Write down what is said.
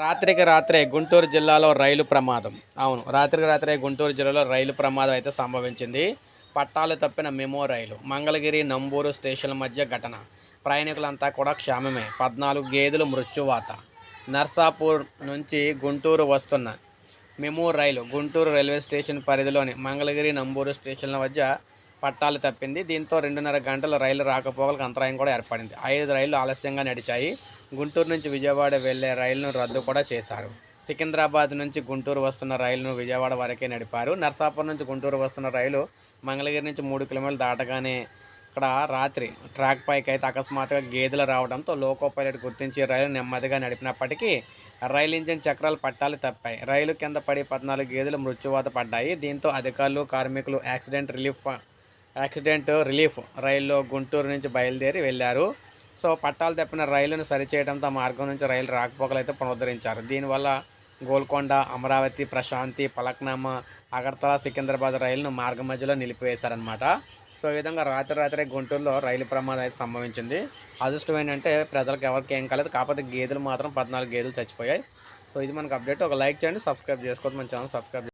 రాత్రికి రాత్రే గుంటూరు జిల్లాలో రైలు ప్రమాదం. అవును రాత్రికి రాత్రే గుంటూరు జిల్లాలో రైలు ప్రమాదం అయితే సంభవించింది. పట్టాలు తప్పిన మెమో రైలు మంగళగిరి నంబూరు స్టేషన్ల మధ్య ఘటన. ప్రయాణికులంతా కూడా క్షేమమే. పద్నాలుగు గేదెలు మృత్యువాత. నర్సాపూర్ నుంచి గుంటూరు వస్తున్న MEMU rail Guntur railway station పరిధిలోని మంగళగిరి నంబూరు స్టేషన్ల మధ్య పట్టాలు తప్పింది. దీంతో రెండున్నర గంటల రైలు రాకపోకలకు అంతరాయం కూడా ఏర్పడింది. ఐదు రైళ్ళు ఆలస్యంగా నడిచాయి. గుంటూరు నుంచి విజయవాడ వెళ్ళే రైలును రద్దు కూడా చేశారు. సికింద్రాబాద్ నుంచి గుంటూరు వస్తున్న రైలును విజయవాడ వరకే నడిపారు. నర్సాపురం నుంచి గుంటూరు వస్తున్న రైలు మంగళగిరి నుంచి మూడు కిలోమీటర్లు దాటగానే ఇక్కడ రాత్రి ట్రాక్ పైకి అయితే అకస్మాత్తుగా గేదెలు రావడంతో లోకో పైలట్ గుర్తించి రైలు నెమ్మదిగా నడిపినప్పటికీ రైలు ఇంజిన్ చక్రాలు పట్టాలు తప్పాయి. రైలు కింద పడి పద్నాలుగు గేదెలు మృత్యువాత పడ్డాయి. దీంతో అధికారులు కార్మికులు యాక్సిడెంట్ రిలీఫ్ యాక్సిడెంట్ రిలీఫ్ రైల్లో గుంటూరు నుంచి బయలుదేరి వెళ్ళారు. సో పట్టాలు తప్పిన రైలును సరిచేయడంతో ఆ మార్గం నుంచి రైలు రాకపోకలు అయితే పునరుద్ధరించారు. దీనివల్ల గోల్కొండ అమరావతి ప్రశాంతి పలక్నామా అగర్తల సికింద్రాబాద్ రైలును మార్గం మధ్యలో నిలిపివేశారనమాట సో ఈ విధంగా రాత్రి రాత్రి గుంటూరులో రైలు ప్రమాదం అయితే సంభవించింది. అదృష్టం ఏంటంటే ప్రజలకు ఎవరికి ఏం కాలేదు కాకపోతే గేదెలు మాత్రం పద్నాలుగు గేదెలు చచ్చిపోయాయి. సో ఇది మనకు అప్డేట్. ఒక లైక్ చేయండి సబ్స్క్రైబ్ చేసుకోవద్దు మన ఛానల్ సబ్స్క్రైబ్